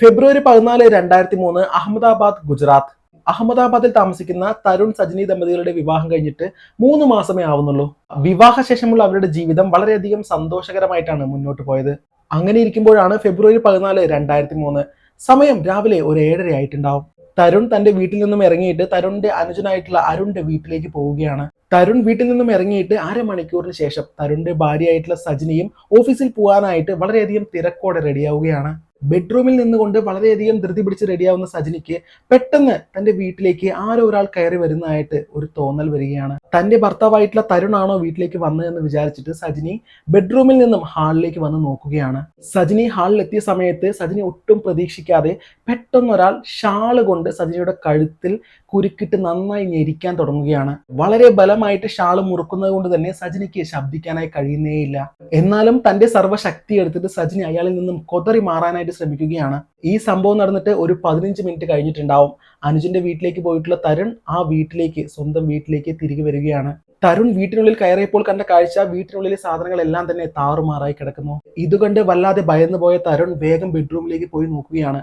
ഫെബ്രുവരി പതിനാല് രണ്ടായിരത്തി മൂന്ന് അഹമ്മദാബാദ് ഗുജറാത്ത്. അഹമ്മദാബാദിൽ താമസിക്കുന്ന തരുൺ സജിനി ദമ്പതികളുടെ വിവാഹം കഴിഞ്ഞിട്ട് മൂന്ന് മാസമേ ആവുന്നുള്ളൂ. വിവാഹശേഷമുള്ള അവരുടെ ജീവിതം വളരെയധികം സന്തോഷകരമായിട്ടാണ് മുന്നോട്ട് പോയത്. അങ്ങനെ ഇരിക്കുമ്പോഴാണ് ഫെബ്രുവരി പതിനാല് രണ്ടായിരത്തി മൂന്ന് സമയം രാവിലെ ഒരു ഏഴര ആയിട്ടുണ്ടാവും. തരുൺ തന്റെ വീട്ടിൽ നിന്നും ഇറങ്ങിയിട്ട് തരുണിന്റെ അനുജനായിട്ടുള്ള അരുണിന്റെ വീട്ടിലേക്ക് പോവുകയാണ്. തരുൺ വീട്ടിൽ നിന്നും ഇറങ്ങിയിട്ട് അരമണിക്കൂറിന് ശേഷം തരുണിന്റെ ഭാര്യയായിട്ടുള്ള സജിനിയും ഓഫീസിൽ പോകാനായിട്ട് വളരെയധികം തിരക്കോടെ റെഡിയാവുകയാണ് ബെഡ്റൂമിൽ നിന്നുകൊണ്ട് വളരെയധികം ധൃതി പിടിച്ച് റെഡിയാവുന്ന സജിനിക്ക് പെട്ടെന്ന് തന്റെ വീട്ടിലേക്ക് ആരോ ഒരാൾ കയറി വരുന്നതായിട്ട് ഒരു തോന്നൽ വരികയാണ്. തന്റെ ഭർത്താവായിട്ടുള്ള തരുണാണോ വീട്ടിലേക്ക് വന്നതെന്ന് വിചാരിച്ചിട്ട് സജിനി ബെഡ്റൂമിൽ നിന്നും ഹാളിലേക്ക് വന്ന് നോക്കുകയാണ്. സജിനി ഹാളിലെത്തിയ സമയത്ത് സജിനി ഒട്ടും പ്രതീക്ഷിക്കാതെ പെട്ടെന്നൊരാൾ ഷാൾ കൊണ്ട് സജിനിയുടെ കഴുത്തിൽ കുരുക്കിട്ട് നന്നായി ഞെരിക്കാൻ തുടങ്ങുകയാണ്. വളരെ ബലമായിട്ട് ഷാൾ മുറുക്കുന്നത് കൊണ്ട് തന്നെ സജിനിക്ക് ശബ്ദിക്കാനായി കഴിയുന്നേയില്ല. എന്നാലും തന്റെ സർവശക്തി എടുത്തിട്ട് സജിനി അയാളിൽ നിന്നും കൊതറി മാറാനായിട്ട് ശ്രമിക്കുകയാണ്. ഈ സംഭവം നടന്നിട്ട് ഒരു പതിനഞ്ച് മിനിറ്റ് കഴിഞ്ഞിട്ടുണ്ടാവും. അനുജിന്റെ വീട്ടിലേക്ക് പോയിട്ടുള്ള തരുൺ ആ വീട്ടിലേക്ക് സ്വന്തം വീട്ടിലേക്ക് തിരികെ വരികയാണ്. തരുൺ വീട്ടിനുള്ളിൽ കയറിയപ്പോൾ കണ്ട കാഴ്ച വീട്ടിനുള്ളിലെ സാധനങ്ങളെല്ലാം തന്നെ താറുമാറായി കിടക്കുന്നു. ഇതുകണ്ട് വല്ലാതെ ഭയന്നു പോയ തരുൺ വേഗം ബെഡ്റൂമിലേക്ക് പോയി നോക്കുകയാണ്.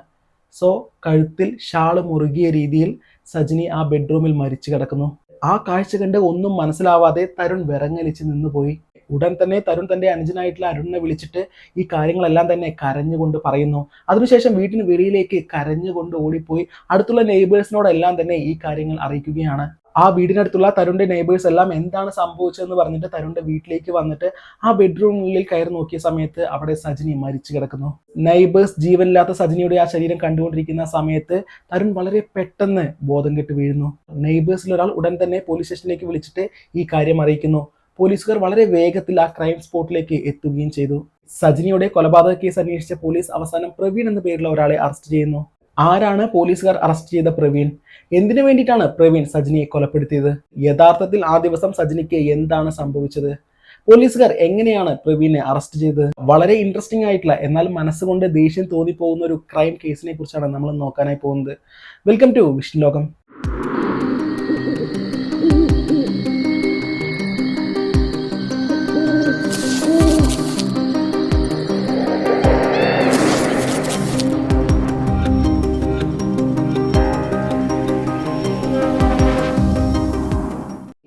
സോ കഴുത്തിൽ ഷാൾ മുറുകിയ രീതിയിൽ സജിനി ആ ബെഡ്റൂമിൽ മരിച്ചു കിടക്കുന്നു. ആ കാഴ്ച കണ്ട് ഒന്നും മനസ്സിലാവാതെ തരുൺ വിറങ്ങലിച്ച് നിന്നുപോയി ഉടൻ തന്നെ തരുൺ തന്റെ അനുജനായിട്ടുള്ള അരുണിനെ വിളിച്ചിട്ട് ഈ കാര്യങ്ങളെല്ലാം തന്നെ കരഞ്ഞുകൊണ്ട് പറയുന്നു. അതിനുശേഷം വീട്ടിന് വെളിയിലേക്ക് കരഞ്ഞുകൊണ്ട് ഓടിപ്പോയി. അടുത്തുള്ള നെയ്ബേഴ്സിനോടെല്ലാം തന്നെ ഈ കാര്യങ്ങൾ അറിയിക്കുകയാണ്. ആ വീടിനടുത്തുള്ള തരുണിന്റെ നെയ്ബേഴ്സ് എല്ലാം എന്താണ് സംഭവിച്ചതെന്ന് പറഞ്ഞിട്ട് തരുണിന്റെ വീട്ടിലേക്ക് വന്നിട്ട് ആ ബെഡ്റൂമിനുള്ളിൽ കയറി നോക്കിയ സമയത്ത് അവിടെ സജിനി മരിച്ചു കിടക്കുന്നു. നെയ്ബേഴ്സ് ജീവനില്ലാത്ത സജിനിയുടെ ആ ശരീരം കണ്ടുകൊണ്ടിരിക്കുന്ന സമയത്ത് തരുൺ വളരെ പെട്ടെന്ന് ബോധം കെട്ട് വീഴുന്നു. നെയ്ബേഴ്സിൽ ഒരാൾ ഉടൻ തന്നെ പോലീസ് സ്റ്റേഷനിലേക്ക് വിളിച്ചിട്ട് ഈ കാര്യം അറിയിക്കുന്നു. പോലീസുകാർ വളരെ വേഗത്തിൽ ആ ക്രൈം സ്പോട്ടിലേക്ക് എത്തുകയും ചെയ്തു. സജിനിയുടെ കൊലപാതക കേസ് അന്വേഷിച്ച പോലീസ് അവസാനം പ്രവീൺ എന്ന പേരുള്ള ഒരാളെ അറസ്റ്റ് ചെയ്യുന്നു. ആരാണ് പോലീസുകാർ അറസ്റ്റ് ചെയ്ത പ്രവീൺ? എന്തിനു വേണ്ടിയിട്ടാണ് പ്രവീൺ സജിനിയെ കൊലപ്പെടുത്തിയത്? യഥാർത്ഥത്തിൽ ആ ദിവസം സജിനിക്ക് എന്താണ് സംഭവിച്ചത്? പോലീസുകാർ എങ്ങനെയാണ് പ്രവീണിനെ അറസ്റ്റ് ചെയ്തത്? വളരെ ഇൻട്രസ്റ്റിംഗ് ആയിട്ടുള്ള എന്നാൽ മനസ്സുകൊണ്ട് ദേഷ്യം തോന്നിപ്പോകുന്ന ഒരു ക്രൈം കേസിനെ കുറിച്ചാണ് നമ്മൾ നോക്കാനായി പോകുന്നത്. വെൽക്കം ടു വിഷ്ണു ലോകം.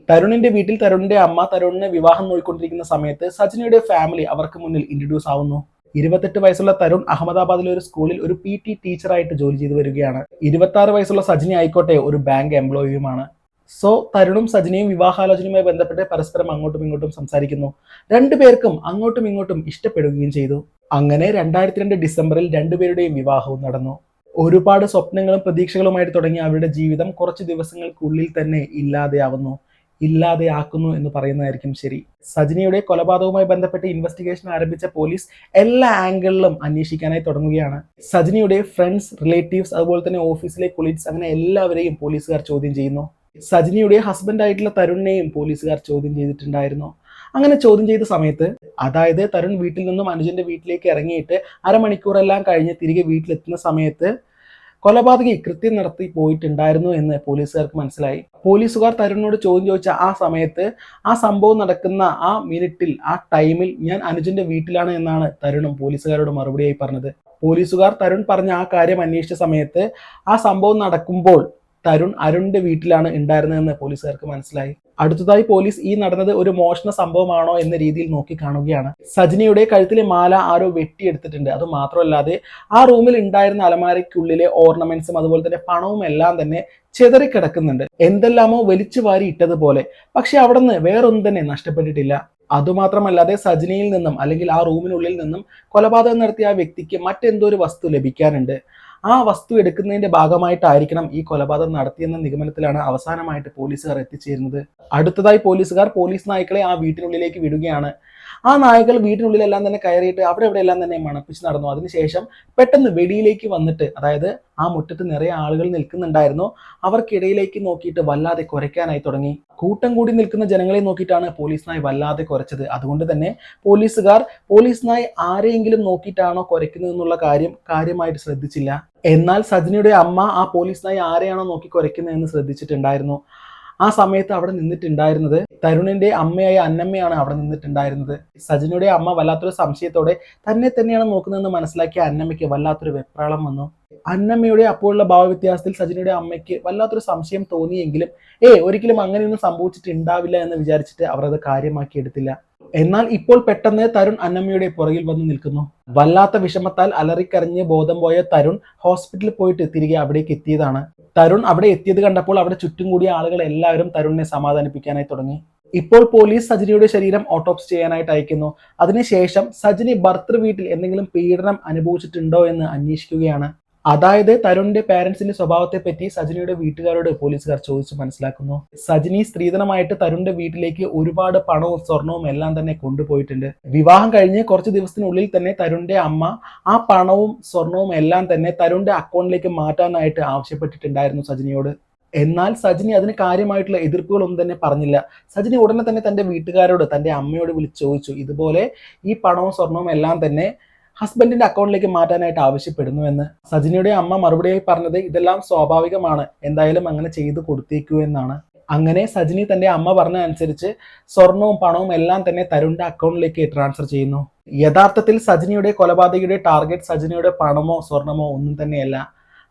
തരുണിന്റെ വീട്ടിൽ തരുണിന്റെ അമ്മ തരുണിനെ വിവാഹം നോക്കിക്കൊണ്ടിരിക്കുന്ന സമയത്ത് സജിനിയുടെ ഫാമിലി അവർക്ക് മുന്നിൽ ഇൻട്രൊഡ്യൂസ് ആവുന്നു. ഇരുപത്തെട്ട് വയസ്സുള്ള തരുൺ അഹമ്മദാബാദിലെ ഒരു സ്കൂളിൽ ഒരു പി ടി ടീച്ചറായിട്ട് ജോലി ചെയ്തു വരികയാണ്. ഇരുപത്തി ആറ് വയസ്സുള്ള സജിനി ആയിക്കോട്ടെ ഒരു ബാങ്ക് എംപ്ലോയിയുമാണ് സോ തരുണും സജിനിയും വിവാഹാലോചനയുമായി ബന്ധപ്പെട്ട് പരസ്പരം അങ്ങോട്ടും ഇങ്ങോട്ടും സംസാരിക്കുന്നു. രണ്ടുപേർക്കും അങ്ങോട്ടും ഇങ്ങോട്ടും ഇഷ്ടപ്പെടുകയും ചെയ്തു. അങ്ങനെ രണ്ടായിരത്തി രണ്ട് ഡിസംബറിൽ രണ്ടുപേരുടെയും വിവാഹവും നടന്നു. ഒരുപാട് സ്വപ്നങ്ങളും പ്രതീക്ഷകളുമായിട്ട് തുടങ്ങിയ അവരുടെ ജീവിതം കുറച്ച് ദിവസങ്ങൾക്കുള്ളിൽ തന്നെ ഇല്ലാതെയാവുന്നു. ഇല്ലാതെയാക്കുന്നു എന്ന് പറയുന്നതായിരിക്കും ശരി. സജിനിയുടെ കൊലപാതകവുമായി ബന്ധപ്പെട്ട് ഇൻവെസ്റ്റിഗേഷൻ ആരംഭിച്ച പോലീസ് എല്ലാ ആംഗിളിലും അന്വേഷിക്കാനായി തുടങ്ങുകയാണ്. സജിനിയുടെ ഫ്രണ്ട്സ് റിലേറ്റീവ്സ് അതുപോലെ തന്നെ ഓഫീസിലെ കൊളീഗ്സ് അങ്ങനെ എല്ലാവരെയും പോലീസുകാർ ചോദ്യം ചെയ്യുന്നു. സജിനിയുടെ ഹസ്ബൻഡ് ആയിട്ടുള്ള തരുണിനെയും പോലീസുകാർ ചോദ്യം ചെയ്തിട്ടുണ്ടായിരുന്നു. അങ്ങനെ ചോദ്യം ചെയ്ത സമയത്ത് അതായത് തരുൺ വീട്ടിൽ നിന്നും അനുജന്റെ വീട്ടിലേക്ക് ഇറങ്ങിയിട്ട് അരമണിക്കൂറെല്ലാം കഴിഞ്ഞ് തിരികെ വീട്ടിലെത്തുന്ന സമയത്ത് കൊലപാതകി കൃത്യം നടത്തി പോയിട്ടുണ്ടായിരുന്നു എന്ന് പോലീസുകാർക്ക് മനസ്സിലായി. പോലീസുകാർ തരുണിനോട് ചോദ്യം ചോദിച്ച ആ സമയത്ത് ആ സംഭവം നടക്കുന്ന ആ മിനിറ്റിൽ ആ ടൈമിൽ ഞാൻ അനുജന്റെ വീട്ടിലാണ് എന്നാണ് തരുണും പോലീസുകാരോട് മറുപടിയായി പറഞ്ഞത്. പോലീസുകാർ തരുൺ പറഞ്ഞ ആ കാര്യം അന്വേഷിച്ച സമയത്ത് ആ സംഭവം നടക്കുമ്പോൾ തരുൺ അരുണിന്റെ വീട്ടിലാണ് ഉണ്ടായിരുന്നതെന്ന് പോലീസുകാർക്ക് മനസ്സിലായി. അടുത്തതായി പോലീസ് ഈ നടന്നത് ഒരു മോഷണ സംഭവമാണോ എന്ന രീതിയിൽ നോക്കി കാണുകയാണ് സജിനിയുടെ കഴുത്തിലെ മാല ആരോ വെട്ടിയെടുത്തിട്ടുണ്ട്. അത് മാത്രമല്ലാതെ ആ റൂമിൽ ഉണ്ടായിരുന്ന അലമാരയ്ക്കുള്ളിലെ ഓർണമെന്റ്സും അതുപോലെ തന്നെ പണവും എല്ലാം തന്നെ ചെതറിക്കിടക്കുന്നുണ്ട്. എന്തെല്ലാമോ വലിച്ചു വാരി ഇട്ടതുപോലെ. പക്ഷെ അവിടെ നിന്ന് വേറൊന്നും തന്നെ നഷ്ടപ്പെട്ടിട്ടില്ല. അതുമാത്രമല്ലാതെ സജിനിയിൽ നിന്നും അല്ലെങ്കിൽ ആ റൂമിനുള്ളിൽ നിന്നും കൊലപാതകം നടത്തിയ ആ വ്യക്തിക്ക് മറ്റെന്തോ ഒരു വസ്തു ലഭിക്കാനുണ്ട്. ആ വസ്തു എടുക്കുന്നതിന്റെ ഭാഗമായിട്ടായിരിക്കണം ഈ കൊലപാതകം നടത്തിയെന്ന നിഗമനത്തിലാണ് അവസാനമായിട്ട് പോലീസുകാർ എത്തിച്ചേരുന്നത്. അടുത്തതായി പോലീസുകാർ പോലീസ് നായ്ക്കളെ ആ വീട്ടിനുള്ളിലേക്ക് വിടുകയാണ്. ആ നായകൾ വീട്ടിനുള്ളിലെല്ലാം തന്നെ കയറിയിട്ട് അവിടെ ഇവിടെ എല്ലാം തന്നെ മണപ്പിച്ച് നടന്നു. അതിനുശേഷം പെട്ടെന്ന് വെടിയിലേക്ക് വന്നിട്ട് അതായത് ആ മുറ്റത്ത് നിറയെ ആളുകൾ നിൽക്കുന്നുണ്ടായിരുന്നു. അവർക്കിടയിലേക്ക് നോക്കിയിട്ട് വല്ലാതെ കുരയ്ക്കാനായി തുടങ്ങി. കൂട്ടം കൂടി നിൽക്കുന്ന ജനങ്ങളെ നോക്കിയിട്ടാണ് പോലീസ് നായ് വല്ലാതെ കുരച്ചത്. അതുകൊണ്ട് തന്നെ പോലീസുകാർ പോലീസ് നായ് ആരെയെങ്കിലും നോക്കിയിട്ടാണോ കുരയ്ക്കുന്നത് എന്നുള്ള കാര്യം കാര്യമായിട്ട് ശ്രദ്ധിച്ചില്ല. എന്നാൽ സജിനിയുടെ അമ്മ ആ പോലീസ് നായ് ആരെയാണോ നോക്കി കുരയ്ക്കുന്നതെന്ന് ശ്രദ്ധിച്ചിട്ടുണ്ടായിരുന്നു. ആ സമയത്ത് അവിടെ നിന്നിട്ടുണ്ടായിരുന്നത് തരുണിന്റെ അമ്മയായ അന്നമ്മയാണ് അവിടെ നിന്നിട്ടുണ്ടായിരുന്നത്. സജിനിയുടെ അമ്മ വല്ലാത്തൊരു സംശയത്തോടെ തന്നെ തന്നെയാണ് നോക്കുന്നതെന്ന് മനസ്സിലാക്കിയ അന്നമ്മയ്ക്ക് വല്ലാത്തൊരു വെപ്രാളം വന്നു. അന്നമ്മയുടെ അപ്പോഴുള്ള ഭാവവ്യത്യാസത്തിൽ സജിനിയുടെ അമ്മയ്ക്ക് വല്ലാത്തൊരു സംശയം തോന്നിയെങ്കിലും ഏ ഒരിക്കലും അങ്ങനെയൊന്നും സംഭവിച്ചിട്ടുണ്ടാവില്ല എന്ന് വിചാരിച്ചിട്ട് അവർ അത് കാര്യമാക്കി എടുത്തില്ല എന്നാൽ ഇപ്പോൾ പെട്ടെന്ന് തരുൺ അന്നമ്മയുടെ പുറകിൽ വന്ന് നിൽക്കുന്നു. വല്ലാത്ത വിഷമത്താൽ അലറിക്കരഞ്ഞ് ബോധം പോയ തരുൺ ഹോസ്പിറ്റലിൽ പോയിട്ട് തിരികെ അവിടേക്ക് എത്തിയതാണ്. തരുൺ അവിടെ എത്തിയത് കണ്ടപ്പോൾ അവിടെ ചുറ്റും കൂടിയ ആളുകൾ എല്ലാവരും തരുണിനെ സമാധാനിപ്പിക്കാനായി തുടങ്ങി. ഇപ്പോൾ പോലീസ് സജിനിയുടെ ശരീരം ഓട്ടോപ്സി ചെയ്യാനായിട്ട് അയക്കുന്നു. അതിനുശേഷം സജിനി ഭർത്തൃ വീട്ടിൽ എന്തെങ്കിലും പീഡനം അനുഭവിച്ചിട്ടുണ്ടോ എന്ന് അന്വേഷിക്കുകയാണ്. അതായത് തരുണിന്റെ പാരന്റ്സിന്റെ സ്വഭാവത്തെ പറ്റി സജിനിയുടെ വീട്ടുകാരോട് പോലീസുകാർ ചോദിച്ചു മനസ്സിലാക്കുന്നു. സജിനി സ്ത്രീധനമായിട്ട് തരുണിന്റെ വീട്ടിലേക്ക് ഒരുപാട് പണവും സ്വർണവും എല്ലാം തന്നെ കൊണ്ടുപോയിട്ടുണ്ട്. വിവാഹം കഴിഞ്ഞ് കുറച്ച് ദിവസത്തിനുള്ളിൽ തന്നെ തരുണിന്റെ അമ്മ ആ പണവും സ്വർണവും എല്ലാം തന്നെ തരുണിന്റെ അക്കൗണ്ടിലേക്ക് മാറ്റാനായിട്ട് ആവശ്യപ്പെട്ടിട്ടുണ്ടായിരുന്നു സജിനിയോട്. എന്നാൽ സജിനി അതിന് കാര്യമായിട്ടുള്ള എതിർപ്പുകളൊന്നും തന്നെ പറഞ്ഞില്ല. സജിനി ഉടനെ തന്നെ തന്റെ വീട്ടുകാരോട് തന്റെ അമ്മയോട് വിളിച്ച് ചോദിച്ചു. ഇതുപോലെ ഈ പണവും സ്വർണവും എല്ലാം തന്നെ ഹസ്ബൻഡിന്റെ അക്കൗണ്ടിലേക്ക് മാറ്റാനായിട്ട് ആവശ്യപ്പെടുന്നു എന്ന്. സജിനിയുടെ അമ്മ മറുപടിയായി പറഞ്ഞത് ഇതെല്ലാം സ്വാഭാവികമാണ്. എന്തായാലും അങ്ങനെ ചെയ്തു കൊടുത്തേക്കൂ എന്നാണ്. അങ്ങനെ സജിനി തന്റെ അമ്മ പറഞ്ഞ അനുസരിച്ച് സ്വർണവും പണവും എല്ലാം തന്നെ തരുണിന്റെ അക്കൗണ്ടിലേക്ക് ട്രാൻസ്ഫർ ചെയ്യുന്നു. യഥാർത്ഥത്തിൽ സജിനിയുടെ കൊലപാതകയുടെ ടാർഗറ്റ് സജിനിയുടെ പണമോ സ്വർണമോ ഒന്നും തന്നെയല്ല.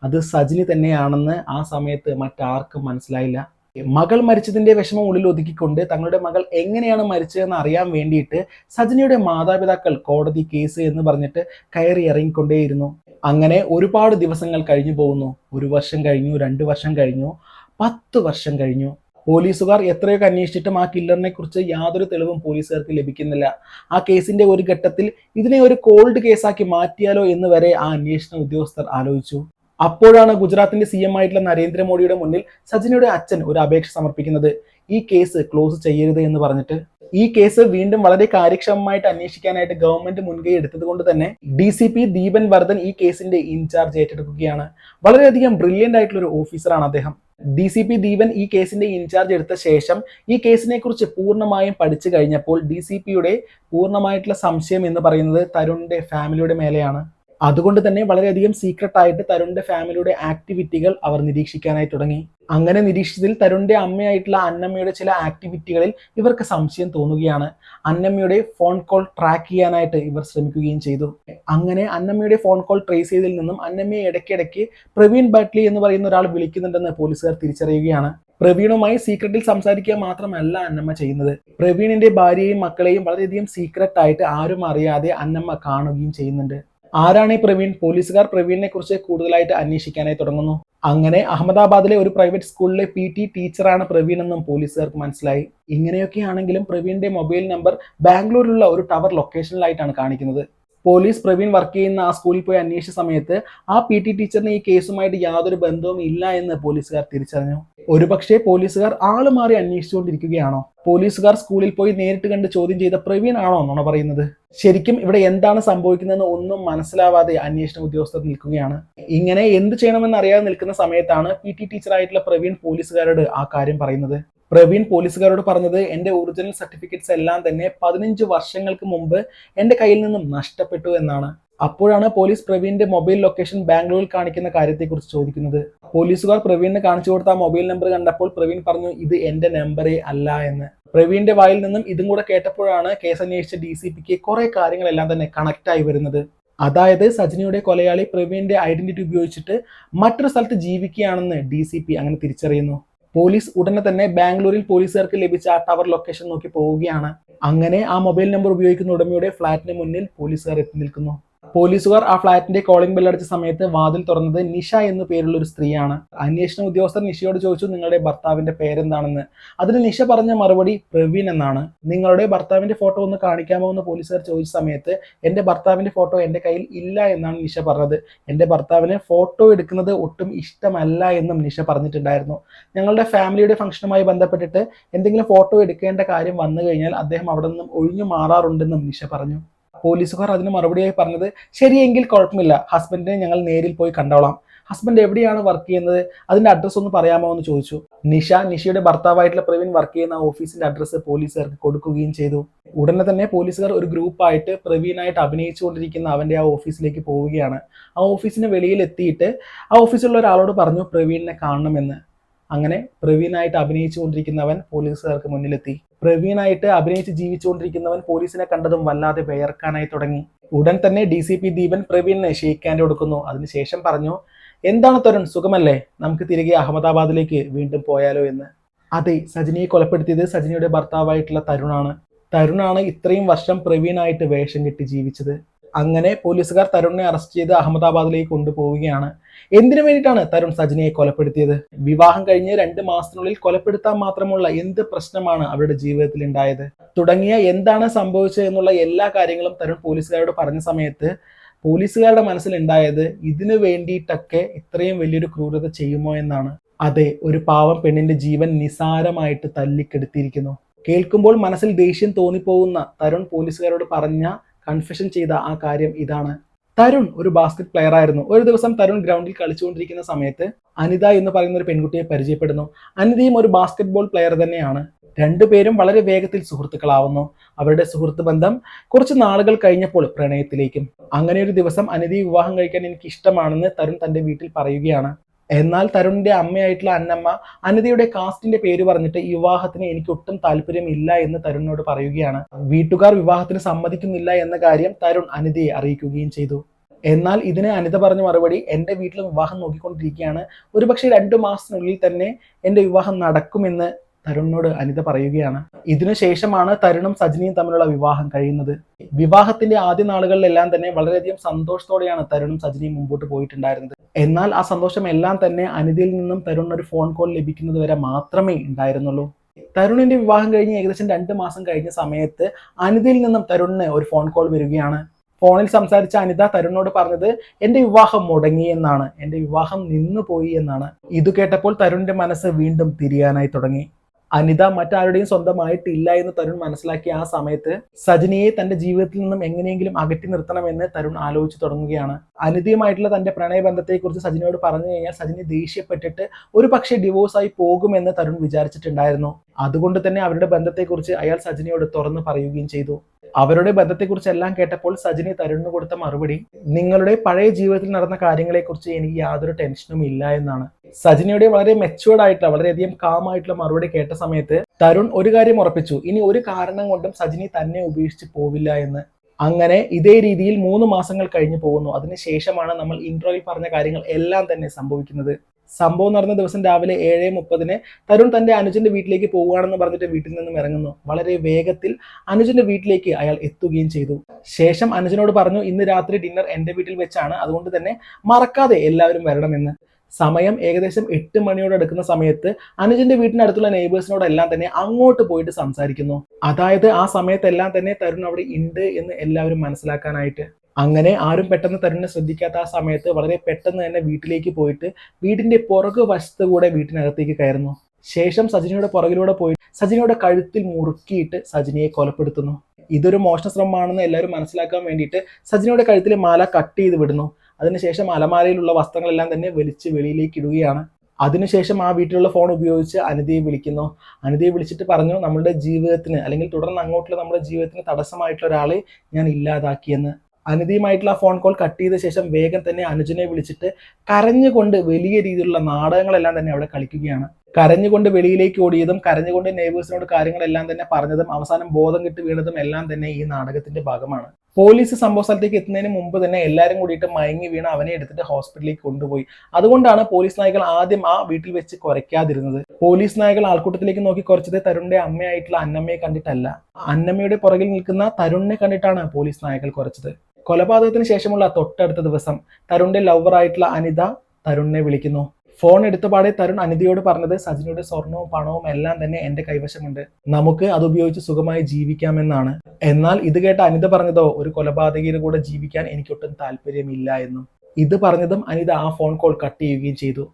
അത് സജിനി തന്നെയാണെന്ന് ആ സമയത്ത് മറ്റാർക്കും മനസ്സിലായില്ല. മകൾ മരിച്ചതിന്റെ വിഷമം ഉള്ളിൽ ഒതുക്കിക്കൊണ്ട് തങ്ങളുടെ മകൾ എങ്ങനെയാണ് മരിച്ചതെന്ന് അറിയാൻ വേണ്ടിയിട്ട് സജിനിയുടെ മാതാപിതാക്കൾ കോടതി കേസ് എന്ന് പറഞ്ഞിട്ട് കയറി ഇറങ്ങിക്കൊണ്ടേയിരുന്നു. അങ്ങനെ ഒരുപാട് ദിവസങ്ങൾ കഴിഞ്ഞു പോകുന്നു. ഒരു വർഷം കഴിഞ്ഞു രണ്ട് വർഷം കഴിഞ്ഞു പത്ത് വർഷം കഴിഞ്ഞു. പോലീസുകാർ എത്രയൊക്കെ അന്വേഷിച്ചിട്ടും ആ കില്ലറിനെ കുറിച്ച് യാതൊരു തെളിവും പോലീസുകാർക്ക് ലഭിക്കുന്നില്ല. ആ കേസിന്റെ ഒരു ഘട്ടത്തിൽ ഇതിനെ ഒരു കോൾഡ് കേസാക്കി മാറ്റിയാലോ എന്ന് വരെ ആ അന്വേഷണ ഉദ്യോഗസ്ഥർ ആലോചിച്ചു. അപ്പോഴാണ് ഗുജറാത്തിന്റെ സി എം ആയിട്ടുള്ള നരേന്ദ്രമോദിയുടെ മുന്നിൽ സജിനയുടെ അച്ഛൻ ഒരു അപേക്ഷ സമർപ്പിക്കുന്നത്. ഈ കേസ് ക്ലോസ് ചെയ്യരുത് എന്ന് പറഞ്ഞിട്ട്. ഈ കേസ് വീണ്ടും വളരെ കാര്യക്ഷമമായിട്ട് അന്വേഷിക്കാനായിട്ട് ഗവൺമെന്റ് മുൻകൈ എടുത്തത് കൊണ്ട് തന്നെ D C P Deepan Vardhan ഈ കേസിന്റെ ഇൻചാർജ് ഏറ്റെടുക്കുകയാണ്. വളരെയധികം ബ്രില്യന്റ് ആയിട്ടുള്ള ഒരു ഓഫീസറാണ് അദ്ദേഹം. ഡി സി പി ദീപൻ ഈ കേസിന്റെ ഇൻചാർജ് എടുത്ത ശേഷം ഈ കേസിനെ കുറിച്ച് പൂർണമായും പഠിച്ചു കഴിഞ്ഞപ്പോൾ ഡി സി പിയുടെ പൂർണമായിട്ടുള്ള സംശയം എന്ന് പറയുന്നത് തരുണിന്റെ ഫാമിലിയുടെ മേലെയാണ്. അതുകൊണ്ട് തന്നെ വളരെയധികം സീക്രട്ട് ആയിട്ട് തരുണിന്റെ ഫാമിലിയുടെ ആക്ടിവിറ്റികൾ അവർ നിരീക്ഷിക്കാനായി തുടങ്ങി. അങ്ങനെ നിരീക്ഷിച്ചതിൽ തരുണിന്റെ അമ്മയായിട്ടുള്ള അന്നമ്മയുടെ ചില ആക്ടിവിറ്റികളിൽ ഇവർക്ക് സംശയം തോന്നുകയാണ്. അന്നമ്മയുടെ ഫോൺ കോൾ ട്രാക്ക് ചെയ്യാനായിട്ട് ഇവർ ശ്രമിക്കുകയും ചെയ്തു. അങ്ങനെ അന്നമ്മയുടെ ഫോൺ കോൾ ട്രേസ് ചെയ്തതിൽ നിന്നും അന്നമ്മയെ ഇടയ്ക്കിടയ്ക്ക് പ്രവീൺ ബട്ട്ലി എന്ന് പറയുന്ന ഒരാൾ വിളിക്കുന്നുണ്ടെന്ന് പോലീസുകാർ തിരിച്ചറിയുകയാണ്. പ്രവീണുമായി സീക്രട്ടിൽ സംസാരിക്കുക മാത്രമല്ല അന്നമ്മ ചെയ്യുന്നത്. പ്രവീണിന്റെ ഭാര്യയെയും മക്കളെയും വളരെയധികം സീക്രട്ടായിട്ട് ആരും അറിയാതെ അന്നമ്മ കാണുകയും ചെയ്യുന്നുണ്ട്. ആരാണ് ഈ പ്രവീൺ? പോലീസുകാർ പ്രവീണിനെ കുറിച്ച് കൂടുതലായിട്ട് അന്വേഷിക്കാനായി തുടങ്ങുന്നു. അങ്ങനെ അഹമ്മദാബാദിലെ ഒരു പ്രൈവറ്റ് സ്കൂളിലെ പി ടി ടീച്ചറാണ് പ്രവീൺ എന്നും പോലീസുകാർക്ക് മനസ്സിലായി. ഇങ്ങനെയൊക്കെയാണെങ്കിലും പ്രവീണിന്റെ മൊബൈൽ നമ്പർ ബാംഗ്ലൂരിലുള്ള ഒരു ടവർ ലൊക്കേഷനിലായിട്ടാണ് കാണിക്കുന്നത്. പോലീസ് പ്രവീൺ വർക്ക് ചെയ്യുന്ന ആ സ്കൂളിൽ പോയി അന്വേഷിച്ച സമയത്ത് ആ പി ടി ടീച്ചറിന് ഈ കേസുമായിട്ട് യാതൊരു ബന്ധവും ഇല്ല എന്ന് പോലീസുകാർ തിരിച്ചറിഞ്ഞു. ഒരുപക്ഷെ പോലീസുകാർ ആൾ മാറി അന്വേഷിച്ചുകൊണ്ടിരിക്കുകയാണോ? പോലീസുകാർ സ്കൂളിൽ പോയി നേരിട്ട് കണ്ട് ചോദ്യം ചെയ്ത പ്രവീൺ ആണോ എന്നാണ് പറയുന്നത്. ശരിക്കും ഇവിടെ എന്താണ് സംഭവിക്കുന്നതെന്ന് ഒന്നും മനസ്സിലാവാതെ അന്വേഷണ ഉദ്യോഗസ്ഥർ നിൽക്കുകയാണ്. ഇങ്ങനെ എന്ത് ചെയ്യണമെന്ന് അറിയാതെ നിൽക്കുന്ന സമയത്താണ് പി ടി ടീച്ചറായിട്ടുള്ള പ്രവീൺ പോലീസുകാരോട് ആ കാര്യം പറയുന്നത്. പ്രവീൺ പോലീസുകാരോട് പറഞ്ഞത് എന്റെ ഒറിജിനൽ സർട്ടിഫിക്കറ്റ്സ് എല്ലാം തന്നെ പതിനഞ്ച് വർഷങ്ങൾക്ക് മുമ്പ് എന്റെ കയ്യിൽ നിന്നും നഷ്ടപ്പെട്ടു എന്നാണ്. അപ്പോഴാണ് പോലീസ് പ്രവീണിന്റെ മൊബൈൽ ലൊക്കേഷൻ ബാംഗ്ലൂരിൽ കാണിക്കുന്ന കാര്യത്തെക്കുറിച്ച് ചോദിക്കുന്നത്. പോലീസുകാർ പ്രവീണിന് കാണിച്ചു കൊടുത്ത ആ മൊബൈൽ നമ്പർ കണ്ടപ്പോൾ പ്രവീൺ പറഞ്ഞു ഇത് എന്റെ നമ്പറേ അല്ല എന്ന്. പ്രവീണിന്റെ വായിൽ നിന്നും ഇതും കൂടെ കേട്ടപ്പോഴാണ് കേസ് അന്വേഷിച്ച ഡി സി പിക്ക് കുറെ കാര്യങ്ങളെല്ലാം തന്നെ ആയി വരുന്നത്. അതായത് സജിനിയുടെ കൊലയാളി പ്രവീണിന്റെ ഐഡന്റിറ്റി ഉപയോഗിച്ചിട്ട് മറ്റൊരു സ്ഥലത്ത് ജീവിക്കുകയാണെന്ന് ഡി സി പി അങ്ങനെ തിരിച്ചറിയുന്നു. പോലീസ് ഉടനെ തന്നെ ബാംഗ്ലൂരിൽ പോലീസുകാർക്ക് ലഭിച്ച ആ ടവർ ലൊക്കേഷൻ നോക്കി പോവുകയാണ്. അങ്ങനെ ആ മൊബൈൽ നമ്പർ ഉപയോഗിക്കുന്ന ഉടമയുടെ ഫ്ളാറ്റിന് മുന്നിൽ പോലീസുകാർ എത്തി നിൽക്കുന്നു. പോലീസുകാർ ആ ഫ്ളാറ്റിന്റെ കോളിംഗ് ബെൽ അടിച്ച സമയത്ത് വാതിൽ തുറന്നത് നിഷ എന്നു പേരുള്ള ഒരു സ്ത്രീയാണ്. അന്വേഷണ ഉദ്യോഗസ്ഥർ നിഷയോട് ചോദിച്ചു നിങ്ങളുടെ ഭർത്താവിന്റെ പേരെന്താണെന്ന്? അതിന് നിഷ പറഞ്ഞ മറുപടി പ്രവീൺ എന്നാണ്. നിങ്ങളുടെ ഭർത്താവിന്റെ ഫോട്ടോ ഒന്ന് കാണിക്കാമോ? എന്ന് പോലീസുകാർ ചോദിച്ച സമയത്ത് എന്റെ ഭർത്താവിന്റെ ഫോട്ടോ എന്റെ കയ്യിൽ ഇല്ല എന്നാണ് നിഷ പറഞ്ഞത്. എന്റെ ഭർത്താവിന് ഫോട്ടോ എടുക്കുന്നത് ഒട്ടും ഇഷ്ടമല്ല എന്നും നിഷ പറഞ്ഞിട്ടുണ്ടായിരുന്നു. ഞങ്ങളുടെ ഫാമിലിയുടെ ഫംഗ്ഷനുമായി ബന്ധപ്പെട്ടിട്ട് എന്തെങ്കിലും ഫോട്ടോ എടുക്കേണ്ട കാര്യം വന്നു കഴിഞ്ഞാൽ അദ്ദേഹം അവിടെ നിന്നും ഒഴിഞ്ഞു മാറാറുണ്ടെന്നും നിഷ പറഞ്ഞു. പോലീസുകാർ അതിന് മറുപടിയായി പറഞ്ഞത് ശരിയെങ്കിൽ കുഴപ്പമില്ല. ഹസ്ബൻഡിനെ ഞങ്ങൾ നേരിൽ പോയി കണ്ടോളാം. ഹസ്ബൻഡ് എവിടെയാണ് വർക്ക് ചെയ്യുന്നത്? അതിന്റെ അഡ്രസ്സ് ഒന്ന് പറയാമോ? എന്ന് ചോദിച്ചു. നിഷ നിഷയുടെ ഭർത്താവായിട്ടുള്ള പ്രവീൺ വർക്ക് ചെയ്യുന്ന ഓഫീസിന്റെ അഡ്രസ്സ് പോലീസുകാർക്ക് കൊടുക്കുകയും ചെയ്തു. ഉടനെ തന്നെ പോലീസുകാർ ഒരു ഗ്രൂപ്പായിട്ട് പ്രവീണായിട്ട് അഭിനയിച്ചുകൊണ്ടിരിക്കുന്ന അവന്റെ ആ ഓഫീസിലേക്ക് പോവുകയാണ്. ആ ഓഫീസിന് വെളിയിൽ എത്തിയിട്ട് ആ ഓഫീസിലുള്ള ഒരാളോട് പറഞ്ഞു പ്രവീണിനെ കാണണമെന്ന്. അങ്ങനെ പ്രവീണായിട്ട് അഭിനയിച്ചുകൊണ്ടിരിക്കുന്നവൻ പോലീസുകാർക്ക് മുന്നിലെത്തി. പ്രവീണായിട്ട് അഭിനയിച്ച് ജീവിച്ചുകൊണ്ടിരിക്കുന്നവൻ പോലീസിനെ കണ്ടതും വല്ലാതെ വിയർക്കാനായി തുടങ്ങി. ഉടൻ തന്നെ ഡി സി പി ദീപൻ പ്രവീണിനെ ഷെയ്ക്ക് ഹാൻഡ് കൊടുക്കുന്നു. അതിനുശേഷം പറഞ്ഞു എന്താണ് തരുൺ സുഖമല്ലേ? നമുക്ക് തിരികെ അഹമ്മദാബാദിലേക്ക് വീണ്ടും പോയാലോ എന്ന്. അതെ സജിനിയെ കൊലപ്പെടുത്തിയത് സജിനിയുടെ ഭർത്താവായിട്ടുള്ള തരുണാണ്. തരുണാണ് ഇത്രയും വർഷം പ്രവീണായിട്ട് വേഷം കെട്ടി ജീവിച്ചത്. അങ്ങനെ പോലീസുകാർ തരുണിനെ അറസ്റ്റ് ചെയ്ത് അഹമ്മദാബാദിലേക്ക് കൊണ്ടുപോവുകയാണ്. എന്തിനു വേണ്ടിയിട്ടാണ് തരുൺ സജിനിയെ കൊലപ്പെടുത്തിയത്? വിവാഹം കഴിഞ്ഞ് രണ്ട് മാസത്തിനുള്ളിൽ കൊലപ്പെടുത്താൻ മാത്രമുള്ള എന്ത് പ്രശ്നമാണ് അവരുടെ ജീവിതത്തിൽ ഉണ്ടായത്? തുടങ്ങിയ എന്താണ് സംഭവിച്ചത് എന്നുള്ള എല്ലാ കാര്യങ്ങളും തരുൺ പോലീസുകാരോട് പറഞ്ഞ സമയത്ത് പോലീസുകാരുടെ മനസ്സിലുണ്ടായത് ഇതിനു വേണ്ടിയിട്ടൊക്കെ ഇത്രയും വലിയൊരു ക്രൂരത ചെയ്യുമോ എന്നാണ്. അതെ ഒരു പാവം പെണ്ണിന്റെ ജീവൻ നിസാരമായിട്ട് തല്ലിക്കെടുത്തിയിരിക്കുന്നു കേൾക്കുമ്പോൾ മനസ്സിൽ ദേഷ്യം തോന്നിപ്പോകുന്ന തരുൺ പോലീസുകാരോട് പറഞ്ഞ കൺഫെഷൻ ചെയ്ത ആ കാര്യം ഇതാണ്. തരുൺ ഒരു ബാസ്കറ്റ് പ്ലെയർ ആയിരുന്നു. ഒരു ദിവസം തരുൺ ഗ്രൗണ്ടിൽ കളിച്ചുകൊണ്ടിരിക്കുന്ന സമയത്ത് അനിത എന്ന് പറയുന്ന ഒരു പെൺകുട്ടിയെ പരിചയപ്പെടുന്നു. അനിതയും ഒരു ബാസ്കറ്റ് ബോൾ പ്ലെയർ തന്നെയാണ് രണ്ടുപേരും വളരെ വേഗത്തിൽ സുഹൃത്തുക്കളാവുന്നു. അവരുടെ സുഹൃത്ത് ബന്ധം കുറച്ച് നാളുകൾ കഴിഞ്ഞപ്പോൾ പ്രണയത്തിലേക്കും. അങ്ങനെ ഒരു ദിവസം അനിതി വിവാഹം കഴിക്കാൻ എനിക്ക് ഇഷ്ടമാണെന്ന് തരുൺ തന്റെ വീട്ടിൽ പറയുകയാണ്. എന്നാൽ തരുണിന്റെ അമ്മയായിട്ടുള്ള അന്നമ്മ അനിതയുടെ കാസ്റ്റിന്റെ പേര് പറഞ്ഞിട്ട് വിവാഹത്തിന് എനിക്ക് ഒട്ടും താല്പര്യമില്ല എന്ന് തരുണിനോട് പറയുകയാണ്. വീട്ടുകാർ വിവാഹത്തിന് സമ്മതിക്കുന്നില്ല എന്ന കാര്യം തരുൺ അനിതയെ അറിയിക്കുകയും ചെയ്തു. എന്നാൽ ഇതിന് അനിത പറഞ്ഞ മറുപടി എന്റെ വീട്ടിൽ വിവാഹം നോക്കിക്കൊണ്ടിരിക്കുകയാണ്. ഒരുപക്ഷെ രണ്ടു മാസത്തിനുള്ളിൽ തന്നെ എന്റെ വിവാഹം നടക്കുമെന്ന് തരുണിനോട് അനിത പറയുകയാണ്. ഇതിനുശേഷമാണ് തരുണും സജിനിയും തമ്മിലുള്ള വിവാഹം കഴിയുന്നത്. വിവാഹത്തിന്റെ ആദ്യ നാളുകളിലെല്ലാം തന്നെ വളരെയധികം സന്തോഷത്തോടെയാണ് തരുണും സജിനിയും മുമ്പോട്ട് പോയിട്ടുണ്ടായിരുന്നത്. എന്നാൽ ആ സന്തോഷം എല്ലാം തന്നെ അനിതയിൽ നിന്നും തരുണിന് ഒരു ഫോൺ കോൾ ലഭിക്കുന്നത് വരെ മാത്രമേ ഉണ്ടായിരുന്നുള്ളൂ. തരുണിന്റെ വിവാഹം കഴിഞ്ഞ് ഏകദേശം രണ്ട് മാസം കഴിഞ്ഞ സമയത്ത് അനിതയിൽ നിന്നും തരുണിന് ഒരു ഫോൺ കോൾ വരികയാണ്. ഫോണിൽ സംസാരിച്ച അനിത തരുണിനോട് പറഞ്ഞത് എന്റെ വിവാഹം മുടങ്ങി എന്നാണ്. എന്റെ വിവാഹം നിന്നുപോയി എന്നാണ്. ഇത് കേട്ടപ്പോൾ തരുണിന്റെ മനസ്സ് വീണ്ടും തിരിയാനായി തുടങ്ങി. അനിത മറ്റാരുടെയും സ്വന്തമായിട്ടില്ല എന്ന് തരുൺ മനസ്സിലാക്കിയ ആ സമയത്ത് സജിനിയെ തന്റെ ജീവിതത്തിൽ നിന്നും എങ്ങനെയെങ്കിലും അകറ്റി നിർത്തണമെന്ന് തരുൺ ആലോചിച്ച് തുടങ്ങുകയാണ്. അനിതയുമായിട്ടുള്ള തന്റെ പ്രണയബന്ധത്തെക്കുറിച്ച് സജിനിയോട് പറഞ്ഞു കഴിഞ്ഞാൽ സജിനി ദേഷ്യപ്പെട്ടിട്ട് ഒരു പക്ഷേ ഡിവോഴ്സായി പോകുമെന്ന് തരുൺ വിചാരിച്ചിട്ടുണ്ടായിരുന്നു. അതുകൊണ്ട് തന്നെ അവരുടെ ബന്ധത്തെക്കുറിച്ച് അയാൾ സജിനിയോട് തുറന്നു പറയുകയും ചെയ്തു. അവരുടെ ബന്ധത്തെക്കുറിച്ച് എല്ലാം കേട്ടപ്പോൾ സജിനി തരുണിന് കൊടുത്ത മറുപടി നിങ്ങളുടെ പഴയ ജീവിതത്തിൽ നടന്ന കാര്യങ്ങളെക്കുറിച്ച് എനിക്ക് യാതൊരു ടെൻഷനും ഇല്ല എന്നാണ്. സജിനിയുടെ വളരെ മെച്ചുവേർഡ് ആയിട്ടുള്ള വളരെയധികം കാം ആയിട്ടുള്ള മറുപടി കേട്ട സമയത്ത് തരുൺ ഒരു കാര്യം ഉറപ്പിച്ചു ഇനി ഒരു കാരണം കൊണ്ടും സജിനി തന്നെ ഉപേക്ഷിച്ച് പോവില്ല എന്ന്. അങ്ങനെ ഇതേ രീതിയിൽ മൂന്ന് മാസങ്ങൾ കഴിഞ്ഞു പോകുന്നു. അതിനുശേഷമാണ് നമ്മൾ ഇൻട്രോയിൽ പറഞ്ഞ കാര്യങ്ങൾ എല്ലാം തന്നെ സംഭവിക്കുന്നത്. സംഭവം നടന്ന ദിവസം രാവിലെ ഏഴ് മുപ്പതിന് തരുൺ തന്റെ അനുജന്റെ വീട്ടിലേക്ക് പോവുകയാണെന്ന് പറഞ്ഞിട്ട് വീട്ടിൽ നിന്നും ഇറങ്ങുന്നു. വളരെ വേഗത്തിൽ അനുജന്റെ വീട്ടിലേക്ക് അയാൾ എത്തുകയും ചെയ്തു. ശേഷം അനുജനോട് പറഞ്ഞു ഇന്ന് രാത്രി ഡിന്നർ എന്റെ വീട്ടിൽ വെച്ചാണ്. അതുകൊണ്ട് തന്നെ മറക്കാതെ എല്ലാവരും വരണമെന്ന്. സമയം ഏകദേശം എട്ട് മണിയോട് അടുക്കുന്ന സമയത്ത് അനുജന്റെ വീട്ടിനടുത്തുള്ള നെയ്ബേഴ്സിനോടെല്ലാം തന്നെ അങ്ങോട്ട് പോയിട്ട് സംസാരിക്കുന്നു. അതായത് ആ സമയത്തെല്ലാം തന്നെ തരുൺ അവിടെ ഉണ്ട് എന്ന് എല്ലാവരും മനസ്സിലാക്കാനായിട്ട്. അങ്ങനെ ആരും പെട്ടെന്ന് തരുണിനെ ശ്രദ്ധിക്കാത്ത ആ സമയത്ത് വളരെ പെട്ടെന്ന് തന്നെ വീട്ടിലേക്ക് പോയിട്ട് വീടിന്റെ പുറകു വശത്ത് കൂടെ വീട്ടിനകത്തേക്ക് കയറുന്നു. ശേഷം സജിനിയുടെ പുറകിലൂടെ പോയി സജിനിയുടെ കഴുത്തിൽ മുറുക്കിയിട്ട് സജിനിയെ കൊലപ്പെടുത്തുന്നു. ഇതൊരു മോഷണ ശ്രമമാണെന്ന് എല്ലാവരും മനസ്സിലാക്കാൻ വേണ്ടിയിട്ട് സജിനിയുടെ കഴുത്തിലെ മാല കട്ട് ചെയ്ത് വിടുന്നു. അതിനുശേഷം അലമാരയിലുള്ള വസ്ത്രങ്ങളെല്ലാം തന്നെ വലിച്ച് വെളിയിലേക്ക് ഇടുകയാണ്. അതിനുശേഷം ആ വീട്ടിലുള്ള ഫോൺ ഉപയോഗിച്ച് അനിതയെ വിളിക്കുന്നു. അനിതയെ വിളിച്ചിട്ട് പറഞ്ഞു നമ്മുടെ ജീവിതത്തിന് അല്ലെങ്കിൽ തുടർന്ന് അങ്ങോട്ടുള്ള നമ്മുടെ ജീവിതത്തിന് തടസ്സമായിട്ടുള്ള ഒരാളെ ഞാൻ ഇല്ലാതാക്കിയെന്ന്. അനിതയുമായിട്ടുള്ള ഫോൺ കോൾ കട്ട് ചെയ്ത ശേഷം വേഗം തന്നെ അനുജനെ വിളിച്ചിട്ട് കരഞ്ഞുകൊണ്ട് വലിയ രീതിയിലുള്ള നാടകങ്ങളെല്ലാം തന്നെ അവിടെ കളിക്കുകയാണ്. കരഞ്ഞുകൊണ്ട് വെളിയിലേക്ക് ഓടിയതും കരഞ്ഞുകൊണ്ട് നെയ്ബേഴ്സിനോട് കാര്യങ്ങളെല്ലാം തന്നെ പറഞ്ഞതും അവസാനം ബോധം കെട്ട് വീണതും എല്ലാം തന്നെ ഈ നാടകത്തിന്റെ ഭാഗമാണ്. പോലീസ് സംഭവ സ്ഥലത്തേക്ക് എത്തുന്നതിന് മുമ്പ് തന്നെ എല്ലാവരും കൂടിയിട്ട് മയങ്ങി വീണ് അവനെ എടുത്തിട്ട് ഹോസ്പിറ്റലിലേക്ക് കൊണ്ടുപോയി. അതുകൊണ്ടാണ് പോലീസ് നായകൾ ആദ്യം ആ വീട്ടിൽ വെച്ച് കുറയ്ക്കാതിരുന്നത്. പോലീസ് നായകൾ ആൾക്കൂട്ടത്തിലേക്ക് നോക്കി കുറച്ചത് തരുണിന്റെ അമ്മയായിട്ടുള്ള അന്നമ്മയെ കണ്ടിട്ടല്ല. അന്നമ്മയുടെ പുറകിൽ നിൽക്കുന്ന തരുണിനെ കണ്ടിട്ടാണ് പോലീസ് നായകൾ കുറച്ചത്. കൊലപാതകത്തിന് ശേഷമുള്ള തൊട്ടടുത്ത ദിവസം തരുണിന്റെ ലവർ ആയിട്ടുള്ള അനിത തരുണിനെ വിളിക്കുന്നു. ഫോൺ എടുത്തപാടെ തരുൺ അനിതയോട് പറഞ്ഞത് സജിനിയുടെ സ്വർണവും പണവും എല്ലാം തന്നെ എന്റെ കൈവശമുണ്ട്. നമുക്ക് അത് ഉപയോഗിച്ച് സുഖമായി ജീവിക്കാമെന്നാണ്. എന്നാൽ ഇത് കേട്ട അനിത പറഞ്ഞതോ ഒരു കൊലപാതകയുടെ കൂടെ ജീവിക്കാൻ എനിക്കൊട്ടും താല്പര്യമില്ല എന്നും. ഇത് പറഞ്ഞതും അനിത ആ ഫോൺ കോൾ കട്ട് ചെയ്യുകയും ചെയ്തു.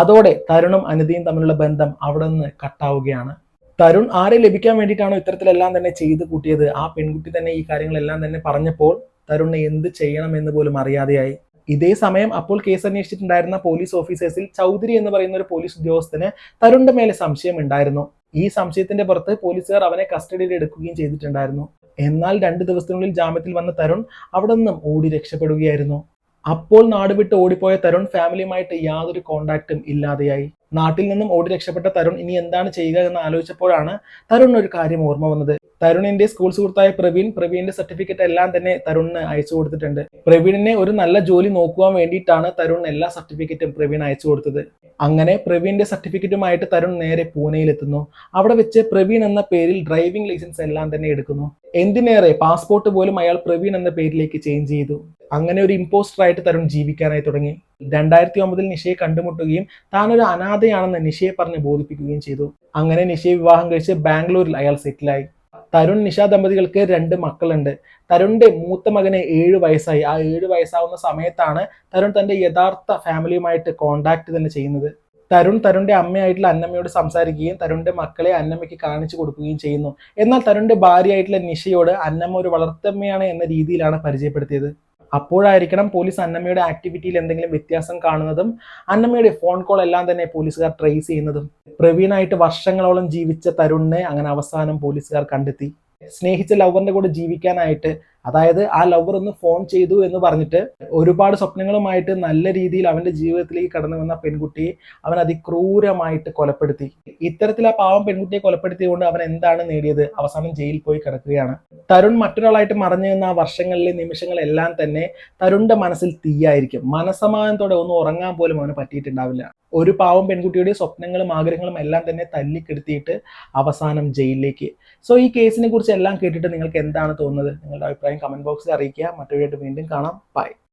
അതോടെ തരുണും അനിതയും തമ്മിലുള്ള ബന്ധം അവിടെ നിന്ന് കട്ടാവുകയാണ് തരുൺ ആരെ ലഭിക്കാൻ വേണ്ടിയിട്ടാണോ ഇത്തരത്തിലെല്ലാം തന്നെ ചെയ്തു കൂട്ടിയത്? ആ പെൺകുട്ടി തന്നെ ഈ കാര്യങ്ങളെല്ലാം തന്നെ പറഞ്ഞപ്പോൾ തരുണിന് എന്ത് ചെയ്യണമെന്ന് പോലും അറിയാതെയായി. ഇതേ സമയം അപ്പോൾ കേസ് അന്വേഷിച്ചിട്ടുണ്ടായിരുന്ന പോലീസ് ഓഫീസേഴ്സിൽ ചൗധരി എന്ന് പറയുന്ന ഒരു പോലീസ് ഉദ്യോഗസ്ഥന് തരുണിന്റെ മേലെ സംശയം ഉണ്ടായിരുന്നു. ഈ സംശയത്തിന്റെ പുറത്ത് പോലീസുകാർ അവനെ കസ്റ്റഡിയിൽ എടുക്കുകയും ചെയ്തിട്ടുണ്ടായിരുന്നു. എന്നാൽ രണ്ട് ദിവസത്തിനുള്ളിൽ ജാമ്യത്തിൽ വന്ന തരുൺ അവിടെ നിന്നും ഓടി രക്ഷപ്പെടുകയായിരുന്നു. അപ്പോൾ നാടുവിട്ട് ഓടിപ്പോയ തരുൺ ഫാമിലിയുമായിട്ട് യാതൊരു കോണ്ടാക്റ്റും ഇല്ലാതെയായി. നാട്ടിൽ നിന്നും ഓടി രക്ഷപ്പെട്ട തരുൺ ഇനി എന്താണ് ചെയ്യുക എന്ന് ആലോചിച്ചപ്പോഴാണ് തരുൺ ഒരു കാര്യം ഓർമ്മ വന്നത്. തരുണിന്റെ സ്കൂൾ സുഹൃത്തായ പ്രവീൺ പ്രവീണിന്റെ സർട്ടിഫിക്കറ്റ് എല്ലാം തന്നെ തരുണിന് അയച്ചു കൊടുത്തിട്ടുണ്ട്. പ്രവീണിനെ ഒരു നല്ല ജോലി നോക്കുവാൻ വേണ്ടിയിട്ടാണ് തരുൺ എല്ലാ സർട്ടിഫിക്കറ്റും പ്രവീൺ അയച്ചു കൊടുത്തത്. അങ്ങനെ പ്രവീണിന്റെ സർട്ടിഫിക്കറ്റുമായിട്ട് തരുൺ നേരെ പൂനെയിലെത്തുന്നു. അവിടെ വെച്ച് പ്രവീൺ എന്ന പേരിൽ ഡ്രൈവിംഗ് ലൈസൻസ് എല്ലാം തന്നെ എടുക്കുന്നു. എന്തിനേറെ പാസ്പോർട്ട് പോലും അയാൾ പ്രവീൺ എന്ന പേരിലേക്ക് ചേഞ്ച് ചെയ്തു. അങ്ങനെ ഒരു ഇമ്പോസ്റ്റർ ആയിട്ട് തരുൺ ജീവിക്കാനായി തുടങ്ങി. രണ്ടായിരത്തി ഒമ്പതിൽ നിഷയെ കണ്ടുമുട്ടുകയും താനൊരു അനാഥയാണെന്ന് നിഷയെ പറഞ്ഞ് ബോധിപ്പിക്കുകയും ചെയ്തു. അങ്ങനെ നിഷയെ വിവാഹം കഴിച്ച് ബാംഗ്ലൂരിൽ അയാൾ സെറ്റിലായി തരുൺ നിഷ ദമ്പതികൾക്ക് രണ്ട് മക്കളുണ്ട്. തരുണിന്റെ മൂത്ത മകന് ഏഴ് വയസ്സായി. ആ ഏഴ് വയസ്സാവുന്ന സമയത്താണ് തരുൺ തന്റെ യഥാർത്ഥ ഫാമിലിയുമായിട്ട് കോണ്ടാക്ട് തന്നെ ചെയ്യുന്നത്. തരുൺ തരുണിന്റെ അമ്മയായിട്ടുള്ള അന്നമ്മയോട് സംസാരിക്കുകയും തരുണിന്റെ മക്കളെ അന്നമ്മയ്ക്ക് കാണിച്ചു കൊടുക്കുകയും ചെയ്യുന്നു. എന്നാൽ തരുണിന്റെ ഭാര്യയായിട്ടുള്ള നിഷയോട് അന്നമ്മ ഒരു വളർത്തമ്മയാണ് എന്ന രീതിയിലാണ് പരിചയപ്പെടുത്തിയത്. അപ്പോഴായിരിക്കണം പോലീസ് അന്നമ്മയുടെ ആക്ടിവിറ്റിയിൽ എന്തെങ്കിലും വ്യത്യാസം കാണുന്നതും അന്നമ്മയുടെ ഫോൺ കോൾ എല്ലാം തന്നെ പോലീസുകാർ ട്രേസ് ചെയ്യുന്നതും. പ്രവീണായിട്ട് വർഷങ്ങളോളം ജീവിച്ച തരുണിനെ അങ്ങനെ അവസാനം പോലീസുകാർ കണ്ടെത്തി. സ്നേഹിച്ച ലവറിന്റെ കൂടെ ജീവിക്കാനായിട്ട് അതായത് ആ ലവർ ഒന്ന് ഫോൺ ചെയ്തു എന്ന് പറഞ്ഞിട്ട് ഒരുപാട് സ്വപ്നങ്ങളുമായിട്ട് നല്ല രീതിയിൽ അവന്റെ ജീവിതത്തിലേക്ക് കടന്നു വന്ന പെൺകുട്ടിയെ അവൻ അതിക്രൂരമായിട്ട് കൊലപ്പെടുത്തി. ഇത്തരത്തിൽ ആ പാവം പെൺകുട്ടിയെ കൊലപ്പെടുത്തിയതുകൊണ്ട് അവൻ എന്താണ് നേടിയത്? അവസാനം ജയിലിൽ പോയി കിടക്കുകയാണ്. തരുൺ മറ്റൊരാളായിട്ട് മറഞ്ഞു നിന്ന ആ വർഷങ്ങളിലെ നിമിഷങ്ങളെല്ലാം തന്നെ തരുണിന്റെ മനസ്സിൽ തീയായിരിക്കും. മനസമാനത്തോടെ ഒന്ന് ഉറങ്ങാൻ പോലും അവന് പറ്റിയിട്ടുണ്ടാവില്ല. ഒരു പാവം പെൺകുട്ടിയുടെ സ്വപ്നങ്ങളും ആഗ്രഹങ്ങളും എല്ലാം തന്നെ തല്ലിക്കെടുത്തിയിട്ട് അവസാനം ജയിലിലേക്ക്. സോ ഈ കേസിനെ കുറിച്ച് എല്ലാം കേട്ടിട്ട് നിങ്ങൾക്ക് എന്താണ് തോന്നുന്നത്? നിങ്ങളുടെ കമന്റ് ബോക്സിൽ അറിയിക്കുക. മറ്റൊരു വീണ്ടും കാണാം. ബൈ